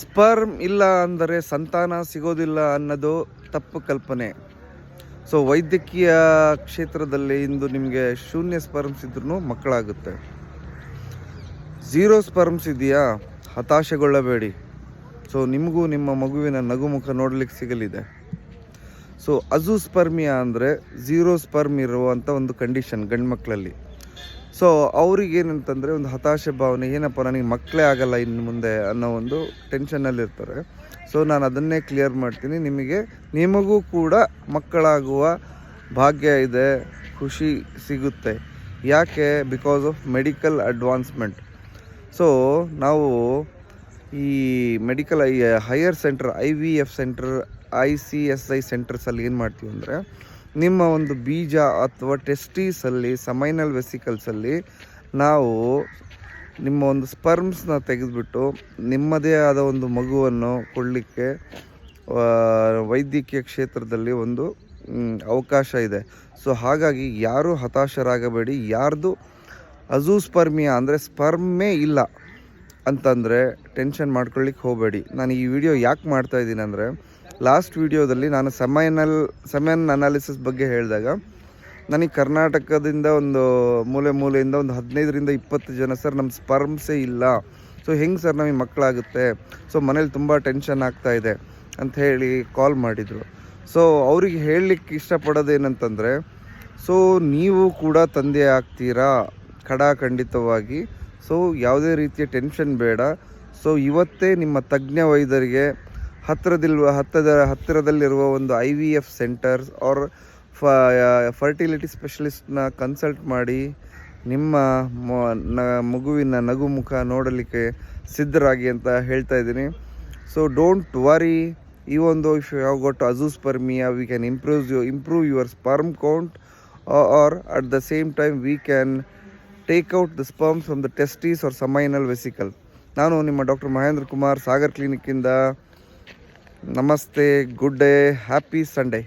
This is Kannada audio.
ಸ್ಪರ್ಮ್ ಇಲ್ಲ ಅಂದರೆ ಸಂತಾನ ಸಿಗೋದಿಲ್ಲ ಅನ್ನೋದು ತಪ್ಪು ಕಲ್ಪನೆ. ಸೊ ವೈದ್ಯಕೀಯ ಕ್ಷೇತ್ರದಲ್ಲಿ ಇಂದು ನಿಮಗೆ ಶೂನ್ಯ ಸ್ಪರ್ಮ್ಸ್ ಇದ್ರೂ ಮಕ್ಕಳಾಗುತ್ತೆ. ಝೀರೋ ಸ್ಪರ್ಮ್ಸ್ ಇದೆಯಾ? ಹತಾಶೆಗೊಳ್ಳಬೇಡಿ. ಸೊ ನಿಮಗೂ ನಿಮ್ಮ ಮಗುವಿನ ನಗುಮುಖ ನೋಡಲಿಕ್ಕೆ ಸಿಗಲಿದೆ. ಸೊ ಅಜು ಸ್ಪರ್ಮಿಯಾ ಅಂದರೆ ಝೀರೋ ಸ್ಪರ್ಮ್ ಇರುವಂಥ ಒಂದು ಕಂಡೀಷನ್ ಗಂಡು ಮಕ್ಕಳಲ್ಲಿ ಸೊ ಅವ್ರಿಗೆ ಏನಂತಂದರೆ ಒಂದು ಹತಾಶೆ ಭಾವನೆ, ಏನಪ್ಪ, ನನಗೆ ಮಕ್ಕಳೇ ಆಗಲ್ಲ ಇನ್ನು ಮುಂದೆ ಅನ್ನೋ ಒಂದು ಟೆನ್ಷನ್ನಲ್ಲಿರ್ತಾರೆ ಸೊ ನಾನು ಅದನ್ನೇ ಕ್ಲಿಯರ್ ಮಾಡ್ತೀನಿ. ನಿಮಗೆ, ನಿಮಗೂ ಕೂಡ ಮಕ್ಕಳಾಗುವ ಭಾಗ್ಯ ಇದೆ, ಖುಷಿ ಸಿಗುತ್ತೆ. ಯಾಕೆ? Because of medical advancement so ನಾವು ಈ medical I higher centre I V F centre I C S I ಸೆಂಟರ್ಸಲ್ಲಿ ಏನು ಮಾಡ್ತೀವಿ ಅಂದರೆ ನಿಮ್ಮ ಒಂದು ಬೀಜ ಅಥವಾ ಟೆಸ್ಟೀಸಲ್ಲಿ ಸಮೈನಲ್ ವೆಸಿಕಲ್ಸಲ್ಲಿ ನಾವು ನಿಮ್ಮ ಒಂದು ಸ್ಪರ್ಮ್ಸ್ನ ತೆಗೆದುಬಿಟ್ಟು ನಿಮ್ಮದೇ ಆದ ಒಂದು ಮಗುವನ್ನು ಕೊಡಲಿಕ್ಕೆ ವೈದ್ಯಕೀಯ ಕ್ಷೇತ್ರದಲ್ಲಿ ಒಂದು ಅವಕಾಶ ಇದೆ. ಸೊ ಹಾಗಾಗಿ ಯಾರೂ ಹತಾಶರಾಗಬೇಡಿ. ಯಾರ್ದು ಅಜೂಸ್ಪರ್ಮಿಯಾ ಅಂದರೆ ಸ್ಪರ್ಮೇ ಇಲ್ಲ ಅಂತಂದರೆ ಟೆನ್ಷನ್ ಮಾಡ್ಕೊಳ್ಳಿಕ್ಕೆ ಹೋಗಬೇಡಿ. ನಾನು ಈ ವಿಡಿಯೋ ಯಾಕೆ ಮಾಡ್ತಾ ಇದ್ದೀನಿ ಅಂದರೆ ಲಾಸ್ಟ್ ವಿಡಿಯೋದಲ್ಲಿ ನಾನು ಸೆಮೈನಲ್ ಸಮಯನ್ ಅನಾಲಿಸಿಸ್ ಬಗ್ಗೆ ಹೇಳಿದಾಗ, ನನಗೆ ಕರ್ನಾಟಕದಿಂದ ಒಂದು ಮೂಲೆ ಮೂಲೆಯಿಂದ ಒಂದು ಹದಿನೈದರಿಂದ ಇಪ್ಪತ್ತು ಜನ, ಸರ್ ನಮ್ಮ ಸ್ಪರ್ಮ್ಸೇ ಇಲ್ಲ. ಸೊ, ಹೆಂಗೆ ಸರ್ ನಮಗೆ ಮಕ್ಕಳಾಗುತ್ತೆ ಸೊ, ಮನೇಲಿ ತುಂಬ ಟೆನ್ಷನ್ ಆಗ್ತಾ ಇದೆ, ಅಂತ ಹೇಳಿ ಕಾಲ್ ಮಾಡಿದರು. ಸೊ, ಅವ್ರಿಗೆ ಹೇಳಲಿಕ್ಕೆ ಇಷ್ಟಪಡೋದೇನಂತಂದರೆ, ಸೊ, ನೀವು ಕೂಡ ತಂದೆ ಆಗ್ತೀರಾ? ಖಡಾಖಂಡಿತವಾಗಿ ಸೊ, ಯಾವುದೇ ರೀತಿಯ ಟೆನ್ಷನ್ ಬೇಡ. ಸೊ, ಇವತ್ತೇ ನಿಮ್ಮ ತಜ್ಞ ವೈದ್ಯರಿಗೆ ಹತ್ತಿರದಿಲ್ವ ಹತ್ತದ, ಹತ್ತಿರದಲ್ಲಿರುವ ಒಂದು I V F centres or fertility ಸ್ಪೆಷಲಿಸ್ಟ್ನ consult ಮಾಡಿ ನಿಮ್ಮ ಮಗುವಿನ ನಗು ಮುಖ ನೋಡಲಿಕ್ಕೆ ಸಿದ್ಧರಾಗಿ ಅಂತ ಹೇಳ್ತಾ ಇದ್ದೀನಿ. ಸೊ ಡೋಂಟ್ ವರಿ ಈ ಒಂದು if you have got azoospermia we can improve you improve your sperm count or at the same time we can take out the sperms from the testes or seminal vesicle ನಾನು ನಿಮ್ಮ ಡಾಕ್ಟರ್ ಮಹೇಂದ್ರ ಕುಮಾರ್ ಸಾಗರ್ ಕ್ಲಿನಿಕ್ಕಿಂದ ನಮಸ್ತೆ ಗುಡ್ ಡೇ ಹ್ಯಾಪಿ ಸಂಡೇ